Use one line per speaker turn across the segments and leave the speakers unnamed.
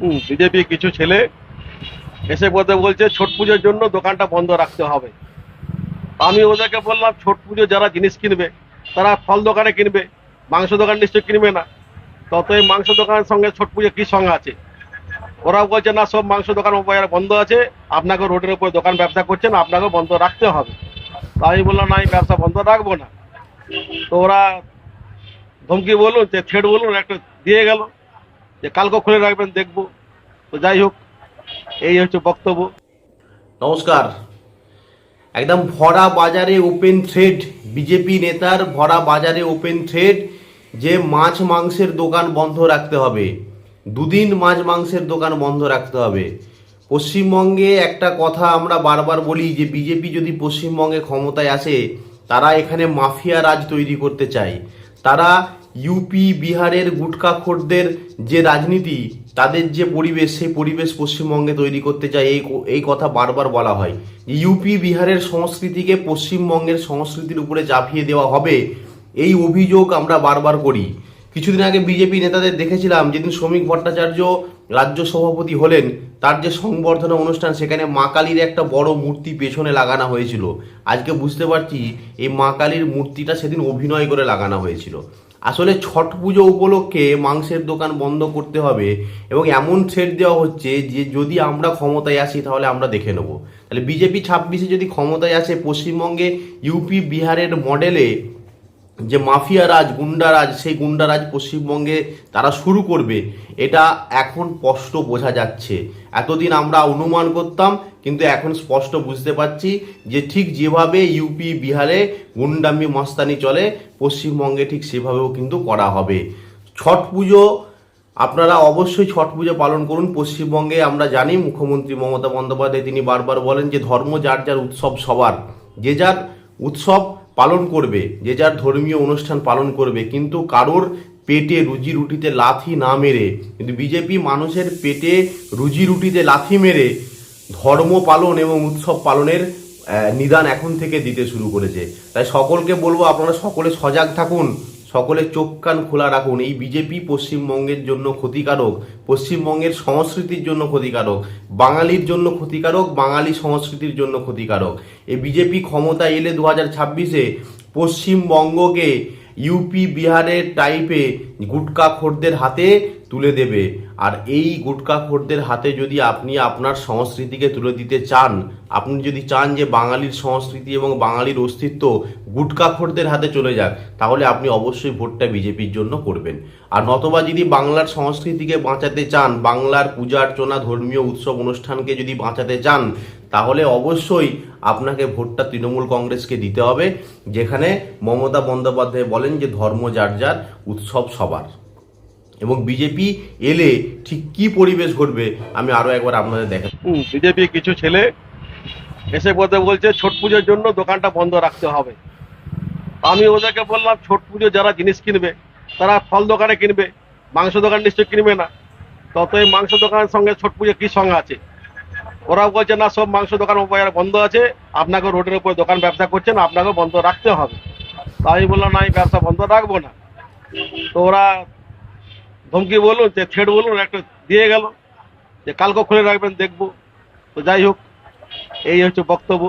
BJP কিছু ছেলে এসে বলতে বলছে, ছট পুজোর জন্য দোকানটা বন্ধ রাখতে হবে। আমি ওদেরকে বললাম, ছট পুজো যারা জিনিস কিনবে, তারা ফল দোকানে কিনবে, মাংস দোকান নিশ্চয় কিনবে না। তত এই মাংস দোকানের সঙ্গে ছট পুজো কি সঙ্গে আছে? ওরা বলছে, না, সব মাংস দোকান বন্ধ আছে। আপনাকে রোডের উপর দোকান ব্যবসা করছেন, আপনাকে বন্ধ রাখতে হবে। তা আমি বললাম, না, আমি ব্যবসা বন্ধ রাখব না। তো ওরা ধমকি বলুন যে থ্রেড বলুন, একটা দিয়ে গেল। যে কালকে খুলে রাখবেন, দেখব। তো যাই হোক, এই হচ্ছে বক্তব্য।
নমস্কার। একদম ভরা বাজারে ওপেন থ্রেড বিজেপি নেতার ভরা বাজারে ওপেন থ্রেড যে মাছ মাংসের দোকান বন্ধ রাখতে হবে। দুদিন মাছ মাংসের দোকান বন্ধ রাখতে হবে। পশ্চিমবঙ্গে একটা কথা আমরা বারবার বলি, যে বিজেপি যদি পশ্চিমবঙ্গে ক্ষমতায় আসে, তারা এখানে মাফিয়া রাজ তৈরি করতে চায়। তারা ইউপি, বিহারের গুটকাখোরদের যে রাজনীতি, তাদের যে পরিবেশ, সেই পরিবেশ পশ্চিমবঙ্গে তৈরি করতে চায়, এই এই কথা বারবার বলা হয়। ইউপি, বিহারের সংস্কৃতিকে পশ্চিমবঙ্গের সংস্কৃতির উপরে চাপিয়ে দেওয়া হবে, এই অভিযোগ আমরা বারবার করি। কিছুদিন আগে বিজেপি নেতাদের দেখেছিলাম, যেদিন শ্রমিক ভট্টাচার্য রাজ্য সভাপতি হলেন, তার যে সংবর্ধনা অনুষ্ঠান, সেখানে মা কালীর একটা বড় মূর্তি পেছনে লাগানো হয়েছিল। আজকে বুঝতে পারছি, এই মা কালীর মূর্তিটা সেদিন অভিনয় করে লাগানো হয়েছিল। আসলে ছট পুজো উপলক্ষে মাংসের দোকান বন্ধ করতে হবে এবং এমন সেট দেওয়া হচ্ছে যে যদি আমরা ক্ষমতায় আসি তাহলে আমরা দেখে নেব। তাহলে বিজেপি ছাব্বিশে যদি ক্ষমতায় আসে পশ্চিমবঙ্গে, ইউপি, বিহারের মডেলে যে মাফিয়া রাজ গুন্ডারাজ সেই গুন্ডারাজ পশ্চিমবঙ্গে তারা শুরু করবে, এটা এখন স্পষ্ট বোঝা যাচ্ছে। এতদিন আমরা অনুমান করতাম, কিন্তু এখন স্পষ্ট বুঝতে পারছি যে ঠিক যেভাবে ইউপি বিহারে গুন্ডামি, মস্তানি চলে, পশ্চিমবঙ্গে ঠিক সেভাবেও কিন্তু করা হবে। ছট পুজো, আপনারা অবশ্যই ছট পুজো পালন করুন। পশ্চিমবঙ্গে আমরা জানি, মুখ্যমন্ত্রী মমতা বন্দ্যোপাধ্যায় তিনি বারবার বলেন যে ধর্ম যার যার উৎসব সবার। যে যার উৎসব পালন করবে, যে যার ধর্মীয় অনুষ্ঠান পালন করবে, কিন্তু কারোর পেটে রুজি রুটিতে লাথি না মেরে, কিন্তু বিজেপি মানুষের পেটে রুজি রুটিতে লাথি মেরে ধর্ম পালন এবং উৎসব পালনের নিদান এখন থেকে দিতে শুরু করেছে। তাই সকলকে বলব আপনারা সকলে সজাগ থাকুন। সকলে চোখ কান খোলা রাখুন। এই বিজেপি পশ্চিমবঙ্গের জন্য ক্ষতিকারক, পশ্চিমবঙ্গের সংস্কৃতির জন্য ক্ষতিকারক, বাঙালির জন্য ক্ষতিকারক, বাঙালি সংস্কৃতির জন্য ক্ষতিকারক। এই বিজেপি ক্ষমতা এলে দু হাজার ছাব্বিশে পশ্চিমবঙ্গকে ইউপি, বিহারের টাইপে গুটকা খোরদের হাতে তুলে দেবে। আর এই গুটকাখোরদের হাতে যদি আপনি আপনার সংস্কৃতিকে তুলে দিতে চান, আপনি যদি চান যে বাঙালির সংস্কৃতি এবং বাঙালির অস্তিত্ব গুটকাখোরদের হাতে চলে যাক, তাহলে আপনি অবশ্যই ভোটটা বিজেপির জন্য করবেন। আর নতবা যদি বাংলার সংস্কৃতিকে বাঁচাতে চান, বাংলার পূজা অর্চনা, ধর্মীয় উৎসব অনুষ্ঠানকে যদি বাঁচাতে চান, তাহলে অবশ্যই আপনাকে ভোটটা তৃণমূল কংগ্রেসকে দিতে হবে, যেখানে মমতা বন্দ্যোপাধ্যায় বলেন যে ধর্ম যার যার, উৎসব সবার। এবং বিজেপি এলে ঠিক কি পরিবেশ ঘটবে আমি আরও একবার আপনাদের দেখা
বিজেপি কিছু ছেলে এসে বলতে বলছে, ছট পুজোর জন্য দোকানটা বন্ধ রাখতে হবে। আমি ওদেরকে বললাম, ছট পুজো যারা জিনিস কিনবে, তারা ফল দোকানে কিনবে, মাংস দোকান নিশ্চয় কিনবে না। তত এই মাংস দোকানের সঙ্গে ছট পুজো কি সঙ্গে আছে? ওরা বলছে, না, সব মাংস দোকান বন্ধ আছে। আপনাকে রোডের উপর দোকান ব্যবসা করছেন, আপনাকে বন্ধ রাখতে হবে। তাই বললাম, না আমি ব্যবসা বন্ধ রাখব না। তো ওরা ধমকি বলুন যে থ্রেড বলুন একটা দিয়ে গেল। যে কালকে খুলে রাখবেন, দেখব। তো যাই হোক, এই হচ্ছে বক্তব্য।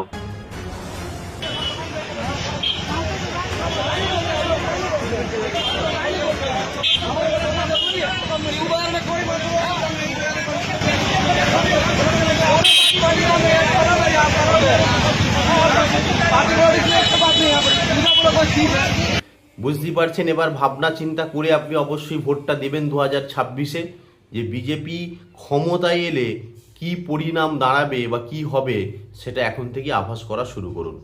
বুঝতেই পারছেন, এবার ভাবনা চিন্তা করে আপনি অবশ্যই ভোটটা দেবেন দু হাজার ছাব্বিশে, যে বিজেপি ক্ষমতায় এলে কি পরিণাম দাঁড়াবে বা কি হবে, সেটা এখন থেকে আভাস করা শুরু করুন।